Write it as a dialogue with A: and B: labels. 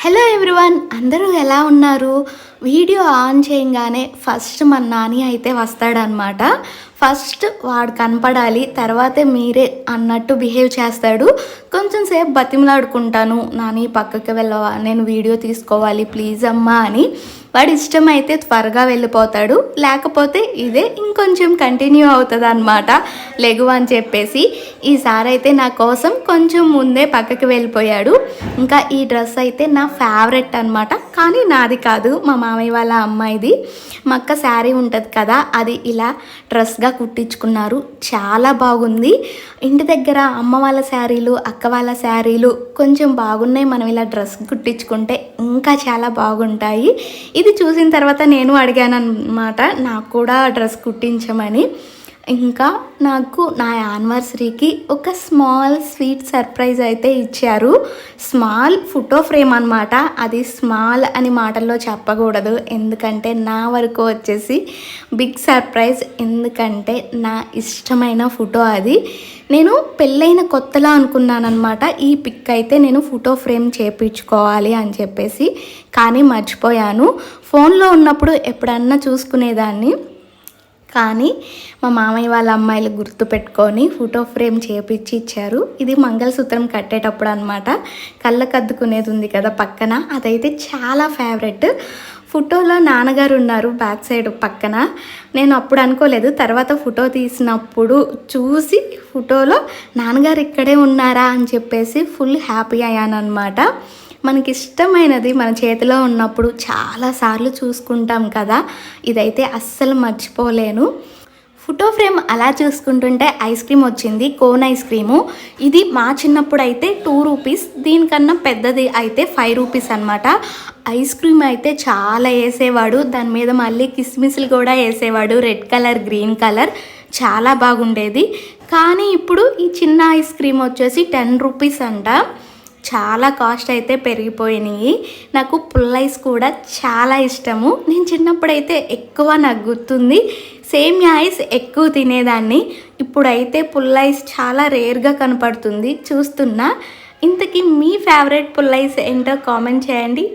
A: Hello everyone అందరూ ఎలా ఉన్నారు? వీడియో ఆన్ చేయగానే ఫస్ట్ మన నాని అయితే వస్తాడనమాట ఫస్ట్ వాడు కనపడాలి తర్వాతే మీరే అన్నట్టు బిహేవ్ చేస్తాడు. కొంచెం సేపు బతిమలాడుకుంటాను నాని పక్కకి వెళ్ళవా నేను వీడియో తీసుకోవాలి ప్లీజ్ అమ్మా అని. వాడు ఇష్టమైతే త్వరగా వెళ్ళిపోతాడు. లేకపోతే ఇదే ఇంకొంచెం కంటిన్యూ అవుతుంది అనమాట లెగు అని చెప్పేసి. ఈసారి అయితే నా కోసం కొంచెం ముందే పక్కకి వెళ్ళిపోయాడు. ఇంకా ఈ డ్రెస్ అయితే నా ఫేవరెట్ అనమాట కానీ నాది కాదు మా మామయ్య వాళ్ళ అమ్మాయిది. మా అక్క శారీ ఉంటుంది కదా అది ఇలా డ్రెస్గా కుట్టించుకున్నారు. చాలా బాగుంది. ఇంటి దగ్గర అమ్మ వాళ్ళ శారీలు అక్క వాళ్ళ శారీలు కొంచెం బాగున్నాయి. మనం ఇలా డ్రెస్ కుట్టించుకుంటే ఇంకా చాలా బాగుంటాయి. ఇది చూసిన తర్వాత నేను అడిగాను అనమాట నాకు కూడా డ్రెస్ కుట్టించమని. ఇంకా నాకు నా యానివర్సరీకి ఒక స్మాల్ స్వీట్ సర్ప్రైజ్ అయితే ఇచ్చారు. స్మాల్ ఫోటో ఫ్రేమ్ అనమాట అది స్మాల్ అని మాటల్లో చెప్పకూడదు. ఎందుకంటే నా వరకు వచ్చేసి బిగ్ సర్ప్రైజ్. ఎందుకంటే నా ఇష్టమైన ఫోటో అది. నేను పెళ్ళైన కొత్తలా అనుకున్నానమాట ఈ పిక్ అయితే నేను ఫోటో ఫ్రేమ్ చేపించుకోవాలి అని చెప్పేసి. కానీ మర్చిపోయాను. ఫోన్లో ఉన్నప్పుడు ఎప్పుడన్నా చూసుకునేదాన్ని. కానీ మా మామయ్య వాళ్ళ అమ్మాయిలు గుర్తు పెట్టుకొని ఫోటో ఫ్రేమ్ చేపించి ఇచ్చారు. ఇది మంగళసూత్రం కట్టేటప్పుడు అనమాట కళ్ళకద్దుకునేది ఉంది కదా పక్కన. అదైతే చాలా ఫేవరెట్ ఫోటోలో నాన్నగారు ఉన్నారు బ్యాక్ సైడ్ పక్కన. నేను అప్పుడు అనుకోలేదు. తర్వాత ఫోటో తీసినప్పుడు చూసి ఫోటోలో నాన్నగారు ఇక్కడే ఉన్నారా? అని చెప్పేసి ఫుల్ హ్యాపీ అయ్యాను అనమాట మనకి ఇష్టమైనది మన చేతిలో ఉన్నప్పుడు చాలాసార్లు చూసుకుంటాం కదా. ఇదైతే అస్సలు మర్చిపోలేను. ఫోటో ఫ్రేమ్ అలా చూసుకుంటుంటే ఐస్ క్రీమ్ వచ్చింది కోన్ ఐస్ క్రీము. ఇది మా చిన్నప్పుడు అయితే టూ రూపీస్ దీనికన్నా పెద్దది అయితే ఫైవ్ రూపీస్ అనమాట ఐస్ క్రీమ్ అయితే చాలా వేసేవాడు దాని మీద మళ్ళీ కిస్మిస్లు కూడా వేసేవాడు రెడ్ కలర్ గ్రీన్ కలర్ చాలా బాగుండేది. కానీ ఇప్పుడు ఈ చిన్న ఐస్ క్రీమ్ వచ్చేసి టెన్ రూపీస్ అంట. చాలా కాస్ట్ అయితే పెరిగిపోయినాయి. నాకు పుల్లైస్ కూడా చాలా ఇష్టము. నేను చిన్నప్పుడైతే ఎక్కువ నాకు గుర్తుంది. సేమ్ ఐస్ ఎక్కువ తినేదాన్ని. ఇప్పుడైతే పుల్లైస్ చాలా రేర్గా కనపడుతుంది. చూస్తున్నా. ఇంతకీ మీ ఫేవరెట్ పుల్లైస్ ఏంటో కామెంట్ చేయండి.